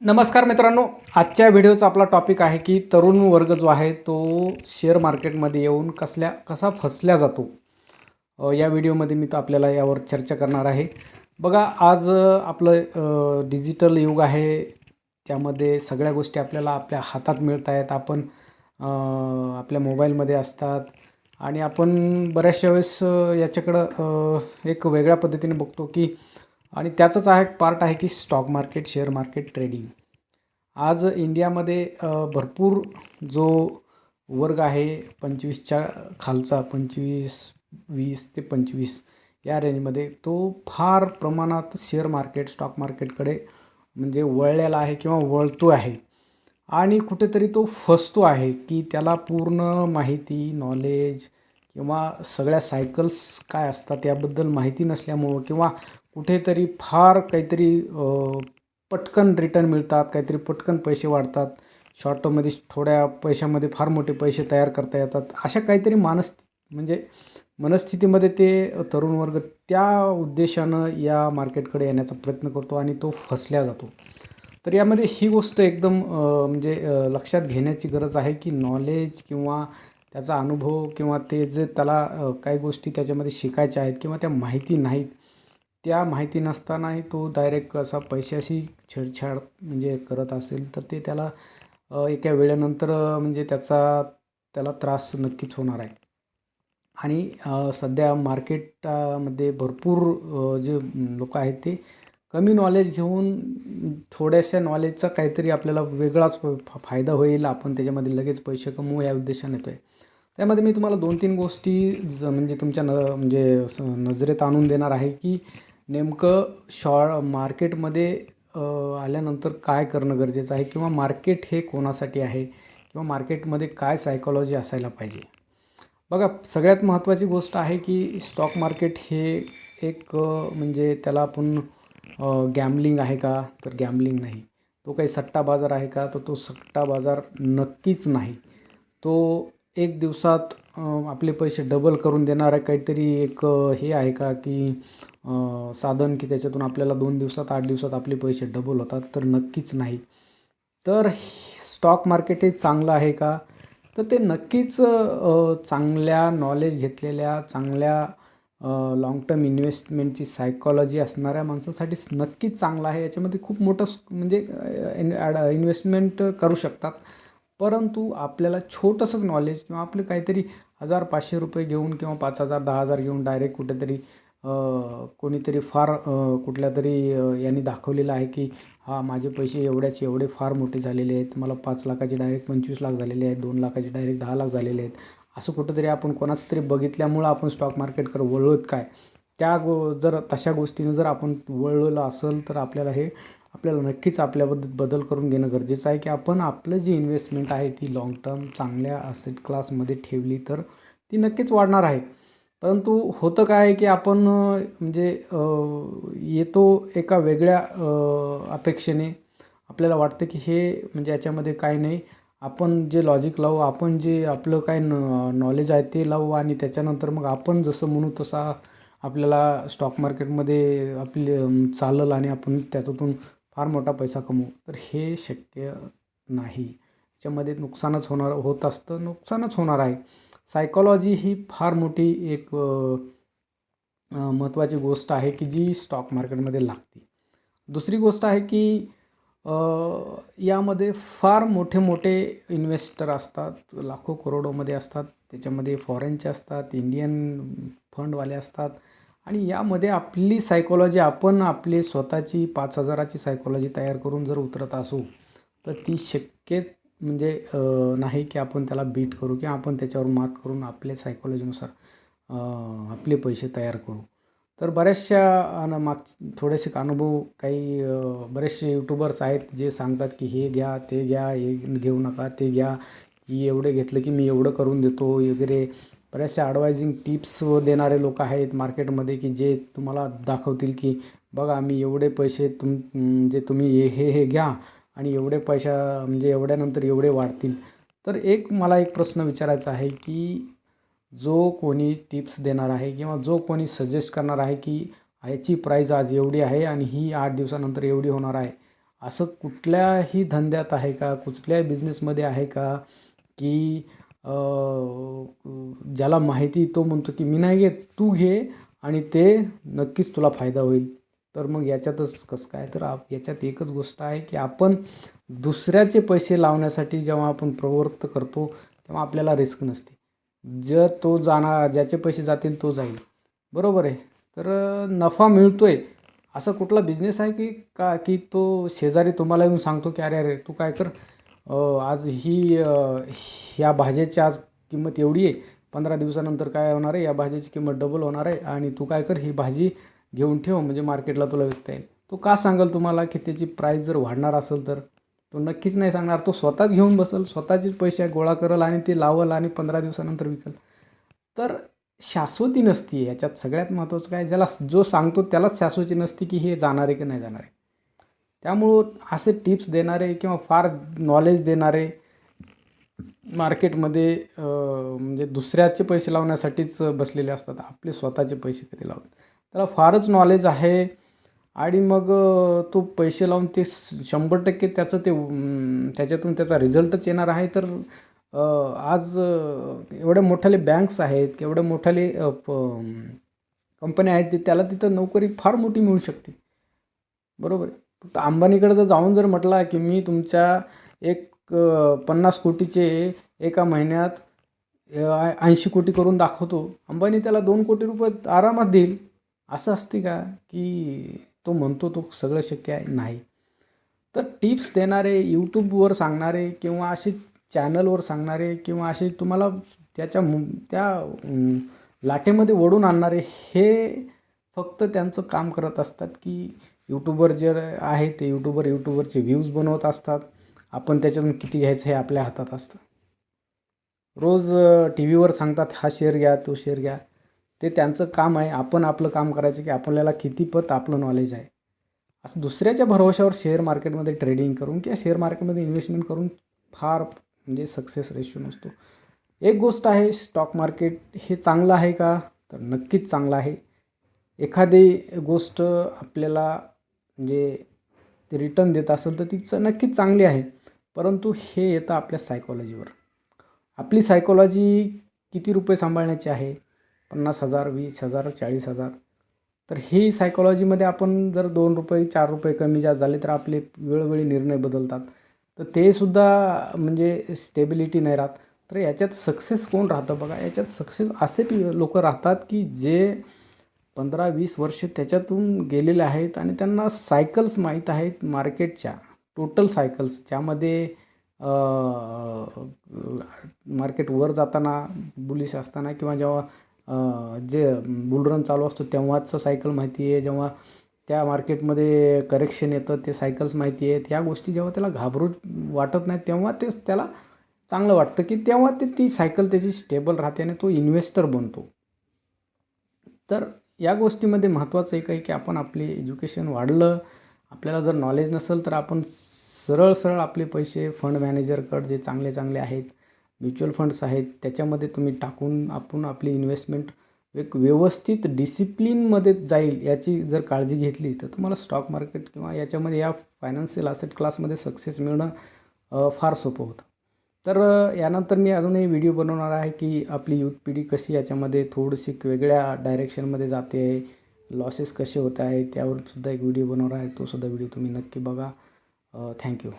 नमस्कार मित्रांनो आजच्या व्हिडिओचा आपला टॉपिक आहे की तरुण वर्ग जो आहे तो शेअर मार्केटमध्ये येऊन कसल्या कसा फसल्या जातो? या व्हिडिओमध्ये मी तर आपल्याला यावर चर्चा करणार आहे. बघा आज आपलं डिजिटल युग आहे. त्यामध्ये सगळ्या गोष्टी आपल्याला आपल्या हातात मिळत आहेत. आपण आपल्या मोबाईलमध्ये असतात. आणि आपण बऱ्याचशा वेळेस याच्याकडं एक वेगळ्या पद्धतीने बघतो की आणि त्याचंच आहे पार्ट आहे की stock market share market trading आज इंडियामध्ये भरपूर जो वर्ग आहे पंचवीसच्या खालचा पंचवीस वीस ते पंचवीस या रेंजमध्ये तो फार प्रमाणात शेअर मार्केट स्टॉक मार्केटकडे म्हणजे वळलेला आहे किंवा वळतो आहे. आणि कुठेतरी तो फसतो आहे की त्याला पूर्ण माहिती नॉलेज किंवा सगळ्या सायकल्स काय असतात याबद्दल माहिती नसल्यामुळं किंवा कुठेतरी फार काहीतरी पटकन रिटर्न मिळतात काहीतरी पटकन पैसे वाढतात. शॉर्ट टर्ममध्ये थोड्या पैशामध्ये फार मोठे पैसे तयार करता येतात. अशा काहीतरी मानस म्हणजे मनस्थितीमध्ये ते तरुण वर्ग त्या उद्देशानं या मार्केटकडे येण्याचा प्रयत्न करतो आणि तो फसल्या जातो. तर यामध्ये ही गोष्ट एकदम म्हणजे लक्षात घेण्याची गरज आहे की नॉलेज किंवा त्याचा अनुभव किंवा ते जे त्याला काही गोष्टी त्याच्यामध्ये शिकायच्या आहेत किंवा त्या माहिती नाहीत त्या माहिती नसतानाही तो डायरेक्ट असा पैशाशी छेडछाड म्हणजे करत असेल तर ते त्याला एका वेळेनंतर म्हणजे त्याचा त्याला त्रास नक्कीच होणार आहे. आणि सध्या मार्केटमध्ये भरपूर जे लोक आहेत ते कमी नॉलेज घेऊन थोड्याशा नॉलेजचा काहीतरी आपल्याला वेगळाच फायदा होईल आपण त्याच्यामध्ये लगेच पैसे कमवू या उद्देशाने येतो आहे त्यामध्ये मी तुम्हाला दोन तीन गोष्टी ज म्हणजे तुमच्या न म्हणजे स नजरेत आणून देणार आहे की नेमकं शॉ मार्केटमध्ये आल्यानंतर काय करणं गरजेचं आहे किंवा मार्केट हे कोणासाठी आहे किंवा मार्केटमध्ये काय सायकॉलॉजी असायला पाहिजे? बघा सगळ्यात महत्त्वाची गोष्ट आहे की स्टॉक मार्केट हे एक म्हणजे त्याला आपण गॅमलिंग आहे का? तर गॅमलिंग नाही. तो काही सट्टा बाजार आहे का? तर तो सट्टा बाजार नक्कीच नाही. तो एक दिवसात आपले पैसे डबल करून देणारं काहीतरी एक हे आहे का की साधन की त्याच्यातून आपल्याला दोन दिवसात आठ दिवसात आपले पैसे डबल होतात? तर नक्कीच नाही. तर स्टॉक मार्केट हे चांगलं आहे का? तर ते नक्कीच चांगल्या नॉलेज घेतलेल्या चांगल्या लाँग टर्म इन्व्हेस्टमेंटची सायकॉलॉजी असणाऱ्या माणसासाठी नक्कीच चांगलं आहे. याच्यामध्ये खूप मोठं म्हणजे इन्व्हेस्टमेंट करू शकतात. परंतु आपल्याला छोटंसं नॉलेज किंवा आपलं काहीतरी हजार पाचशे रुपये घेऊन किंवा पाच हजार दहा हजार घेऊन डायरेक्ट कुठेतरी कोणीतरी फार कुठल्या तरी यांनी दाखवलेलं आहे की हा माझे पैसे एवढ्याचे एवढे फार मोठे झालेले आहेत. मला पाच लाखाचे डायरेक्ट पंचवीस लाख झालेले आहेत दोन लाखाचे डायरेक्ट दहा लाख झालेले आहेत. असं कुठंतरी आपण कोणाचं तरी बघितल्यामुळं आपण स्टॉक मार्केटकडे वळलोत काय? त्या गो जर तशा गोष्टीनं जर आपण वळलेलं असेल तर आपल्याला हे आपल्याला नक्कीच आपल्याबद्दल बदल करून घेणं गरजेचं आहे की आपण आपलं जी इन्व्हेस्टमेंट आहे ती लाँग टर्म चांगल्या असेट क्लासमध्ये ठेवली तर ती नक्कीच वाढणार आहे. परंतु होतं काय की आपण म्हणजे येतो एका वेगळ्या अपेक्षेने. आपल्याला वाटतं की हे म्हणजे याच्यामध्ये काय नाही. आपण जे लॉजिक लावू आपण जे आपलं काय न नॉलेज आहे ते लावू आणि त्याच्यानंतर मग आपण जसं म्हणू तसा आपल्याला स्टॉक मार्केटमध्ये आपले चालल आणि आपण त्याच्यातून फार मोठा पैसा कमवू. तर हे शक्य नाही. याच्यामध्ये नुकसानच होणार होत असतं. नुकसानच होणार आहे. सायकॉलॉजी ही फार मोठी एक महत्त्वाची गोष्ट आहे की जी स्टॉक मार्केटमध्ये लागते. दुसरी गोष्ट आहे की यामध्ये फार मोठे मोठे इन्व्हेस्टर असतात. लाखो करोडोमध्ये असतात. त्याच्यामध्ये फॉरेनचे असतात इंडियन फंडवाले असतात. आणि यामध्ये आपली सायकॉलॉजी आपण आपली स्वतःची पाच हजाराची सायकॉलॉजी तयार करून जर उतरत असू तर ती शक्य म्हणजे नाही की आपण त्याला बीट करू किंवा आपण त्याच्यावर मात करून आपल्या सायकॉलॉजीनुसार आपले पैसे तयार करू. तर बऱ्याचशा अन माग थोडेसे अनुभव काही बरेचसे यूट्यूबर्स आहेत जे सांगतात की हे घ्या ते घ्या हे घेऊ नका ते घ्या ही एवढे घेतलं की मी एवढं करून देतो वगैरे. बऱ्याचशा ॲडवायझिंग टिप्स देणारे लोक आहेत मार्केटमध्ये की जे तुम्हाला दाखवतील की बघा मी एवढे पैसे तुम म्हणजे तुम्ही हे हे हे घ्या आणि एवढे पैशा म्हणजे एवढ्यानंतर एवढे वाढतील. तर एक मला एक प्रश्न विचारायचा आहे की जो कोणी टिप्स देणार आहे किंवा जो कोणी सजेस्ट करणार आहे की ह्याची प्राईज आज एवढी आहे आणि ही आठ दिवसानंतर एवढी होणार आहे. असं कुठल्याही धंद्यात आहे का? कुठल्याही बिझनेसमध्ये आहे का? की ज्याला माहिती तो म्हणतो की मी नाही घेत तू घे आणि ते नक्कीच तुला फायदा होईल. तर मग याच्यातच कसं काय तर आप याच्यात एकच गोष्ट आहे की आपण दुसऱ्याचे पैसे लावण्यासाठी जेव्हा आपण प्रवृत्त करतो तेव्हा आपल्याला रिस्क नसते. जर तो जाणार ज्याचे पैसे जातील तो जाईल. बरोबर आहे? तर नफा नफा मिळतोय. असा कुठला बिझनेस आहे की का की तो शेजारी तुम्हाला येऊन सांगतो की अरे अरे तू काय कर आज ही ह्या भाज्याची आज किंमत एवढी आहे. पंधरा दिवसानंतर काय होणार आहे? या भाजीची किंमत डबल होणार आहे. आणि तू काय कर ही भाजी घेऊन ठेव. म्हणजे मार्केटला तुला विकता येईल. तो का सांगेल तुम्हाला की त्याची प्राईस जर वाढणार असेल तर? तो नक्कीच नाही सांगणार. तो स्वतःच घेऊन बसेल स्वतःचेच पैसे गोळा करेल आणि ते लावल आणि पंधरा दिवसानंतर विकल. तर शाश्वती नसती. ह्याच्यात सगळ्यात महत्त्वाचं काय? ज्याला जो सांगतो त्यालाच शाश्वती नसती की हे जाणार आहे की नाही जाणार आहे. त्यामुळं असे टिप्स देणारे किंवा फार नॉलेज देणारे मार्केटमध्ये म्हणजे दुसऱ्याचे पैसे लावण्यासाठीच बसलेले असतात. आपले स्वतःचे पैसे कधी लावत त्याला फारच नॉलेज आहे आणि मग तो पैसे लावून ते शंभर टक्के त्याचं ते त्याच्यातून त्याचा रिझल्टच येणार आहे तर आज एवढ्या मोठ्याले बँक्स आहेत एवढ्या मोठाले कंपन्या आहेत ते त्याला तिथं नोकरी फार मोठी मिळू शकते. बरोबर आहे? तर अंबानीकडे जर जाऊन जर म्हटला की मी तुमच्या एक पन्नास कोटीचे एका महिन्यात ऐंशी कोटी करून दाखवतो. अंबानी त्याला दोन कोटी रुपये आरामात देईल. असं असते का? की तो म्हणतो तो सगळं शक्य आहे? नाही. तर टिप्स देणारे यूट्यूबवर सांगणारे किंवा असे चॅनलवर सांगणारे किंवा असे तुम्हाला त्याच्या त्या लाटेमध्ये ओढून आणणारे हे फक्त त्यांचं काम करत असतात की यूट्यूबर जे आहे ते यूट्यूबर यूट्यूबरचे व्ह्यूज बनवत असतात. आपण त्याच्यातून किती घ्यायचं हे आपल्या हातात असतं. रोज टी व्हीवर सांगतात हा शेअर घ्या तो शेअर घ्या. ते त्यांचं काम आहे. आपण आपलं काम करायचं की आपल्याला कितीपत आपलं नॉलेज आहे. असं दुसऱ्याच्या भरोशावर शेअर मार्केटमध्ये ट्रेडिंग करून किंवा शेअर मार्केटमध्ये इन्व्हेस्टमेंट करून फार म्हणजे सक्सेस रेशो नसतो. एक गोष्ट आहे स्टॉक मार्केट हे चांगलं आहे का? तर नक्कीच चांगलं आहे. एखादी गोष्ट आपल्याला म्हणजे ते रिटर्न देत असेल तर तिचं नक्कीच चांगली आहे. परंतु हे येतं आपल्या सायकॉलॉजीवर आपली सायकॉलॉजी किती रुपये सांभाळण्याची आहे? पन्नास हजार वीस हजार चाळीस हजार. तर ही सायकॉलॉजीमध्ये आपण जर दोन रुपये चार रुपये कमी जास्त झाले तर आपले वेळोवेळी निर्णय बदलतात. तर ते सुद्धा म्हणजे स्टेबिलिटी नाही राहत. तर याच्यात सक्सेस कोण राहतं बघा? याच्यात सक्सेस असे लोक राहतात की जे पंधरा वीस वर्ष त्याच्यातून गेलेले आहेत आणि त्यांना सायकल्स माहीत आहेत मार्केटच्या टोटल सायकल्स ज्यामध्ये मार्केट वर जाताना बुलिश असताना किंवा जेव्हा जे बुलरन चालू असतो तेव्हाचं सायकल माहिती आहे. जेव्हा त्या मार्केटमध्ये करेक्शन येतं ते सायकल्स माहिती आहेत. ह्या गोष्टी जेव्हा त्याला घाबरू वाटत नाही तेव्हा तेच त्याला चांगलं वाटतं की तेव्हा ते ती सायकल त्याची स्टेबल राहते आणि तो इन्व्हेस्टर बनतो. तर या गोष्टीमध्ये महत्त्वाचं एक आहे की आपण आपले एज्युकेशन वाढलं आपल्याला जर नॉलेज नसेल तर आपण सरळ सरळ आपले पैसे फंड मॅनेजरकडे जे चांगले चांगले आहेत म्युच्युअल फंड्स आहेत त्याच्यामध्ये तुम्ही टाकून आपण आपली इन्व्हेस्टमेंट एक व्यवस्थित डिसिप्लिनमध्ये जाईल याची जर काळजी घेतली तर तुम्हाला स्टॉक मार्केट किंवा याच्यामध्ये या फायनान्शियल असेट क्लासमध्ये सक्सेस मिळणं फार सोपं होतं. तर यानंतर मी अजूनही व्हिडिओ बनवणार आहे की आपली युथ पिढी कशी याच्यामध्ये थोडीशी वेगळ्या डायरेक्शनमध्ये जाते आहे लॉसेस कसे होत आहे त्यावर सुद्धा एक व्हिडिओ बनवणार आहे तो सुद्धा व्हिडिओ तुम्ही नक्की बघा. थँक्यू.